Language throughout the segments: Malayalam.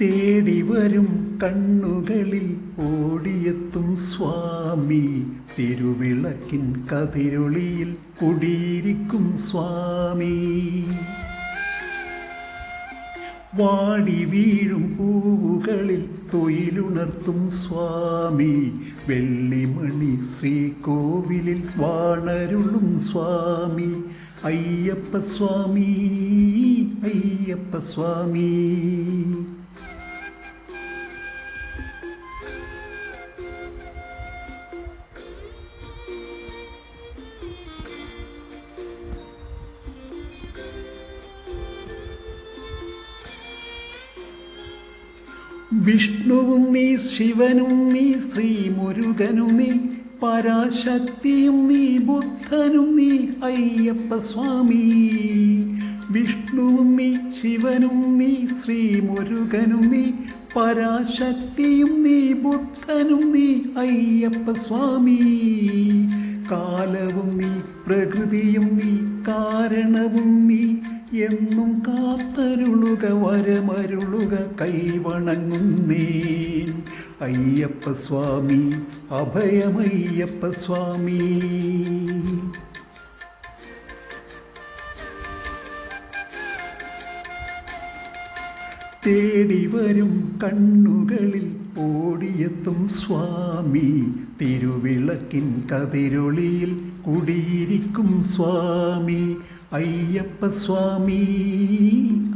തേടി വരും കണ്ണുകളിൽ ഓടിയെത്തും സ്വാമി. തിരുവിളക്കിൻ കതിരൊളിയിൽ കുടിയിരിക്കും സ്വാമി. വാടി വീഴും പൂവുകളിൽ തൊയിലുണർത്തും സ്വാമി. വെള്ളിമണി ശ്രീകോവിലിൽ വാണരുളും സ്വാമി. അയ്യപ്പ സ്വാമി വിഷ്ണുവും നീ ശിവനും നീ ശ്രീമുരുകനും നീ പരാശക്തിയും നീ ബുദ്ധനും നീ അയ്യപ്പ സ്വാമി വിഷ്ണുവും നീ ശിവനും നീ ശ്രീമുരുകനും നീ പരാശക്തിയും നീ ബുദ്ധനും നീ അയ്യപ്പ സ്വാമി കാലവും നീ പ്രകൃതിയും നീ കാരണവും നീ എന്നും കാത്തരുളുക വരമരുളുക കൈവണങ്ങുന്നേ അയ്യപ്പ സ്വാമി അഭയമയ്യപ്പ സ്വാമി തേടി വരും കണ്ണുകളിൽ ഓടിയെത്തും സ്വാമി. തിരുവിളക്കിൻ കതിരൊളിയിൽ കുടിയിരിക്കും സ്വാമി. അയ്യപ്പ സ്വാമി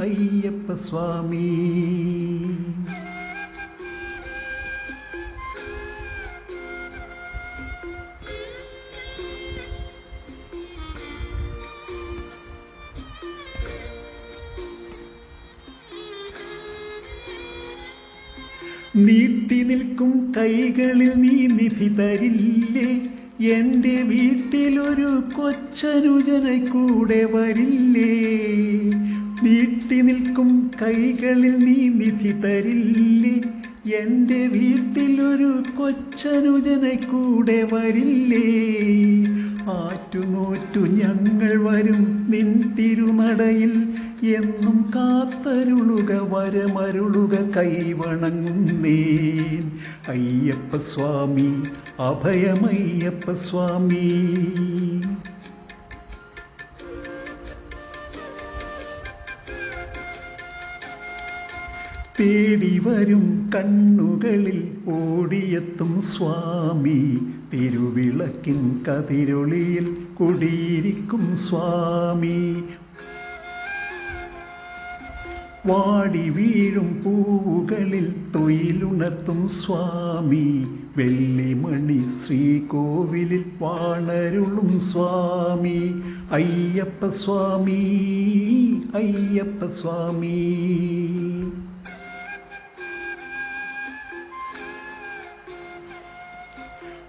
അയ്യപ്പ സ്വാമി നീട്ടി നിൽക്കും കൈകളിൽ നീ നിധി തരില്ലേ? എന്റെ വീട്ടിലൊരു കൊച്ചനുജനെ കൂടെ വരില്ലേ? നീട്ടി നിൽക്കും കൈകളിൽ നീ നിധി തരില്ലേ? എന്റെ വീട്ടിലൊരു കൊച്ചനുജനെ കൂടെ വരില്ലേ? ആറ്റുനോറ്റു ഞങ്ങൾ വരും നിൻ തിരുനടയിൽ എന്നും കാത്തരുളുക വരമരുളുക കൈവണങ്ങുന്നേൻ അയ്യപ്പ സ്വാമി തേടി വരും കണ്ണുകളിൽ ഓടിയെത്തും സ്വാമി. തിരുവിളക്കിൻ കതിരൊളിയിൽ കുടിയിരിക്കും സ്വാമി. വാടി വീഴും പൂവുകളിൽ തൊയിലുണർത്തും സ്വാമി. വെള്ളിമണി ശ്രീകോവിലിൽ വാണരുളും സ്വാമി. അയ്യപ്പ സ്വാമി അയ്യപ്പ സ്വാമി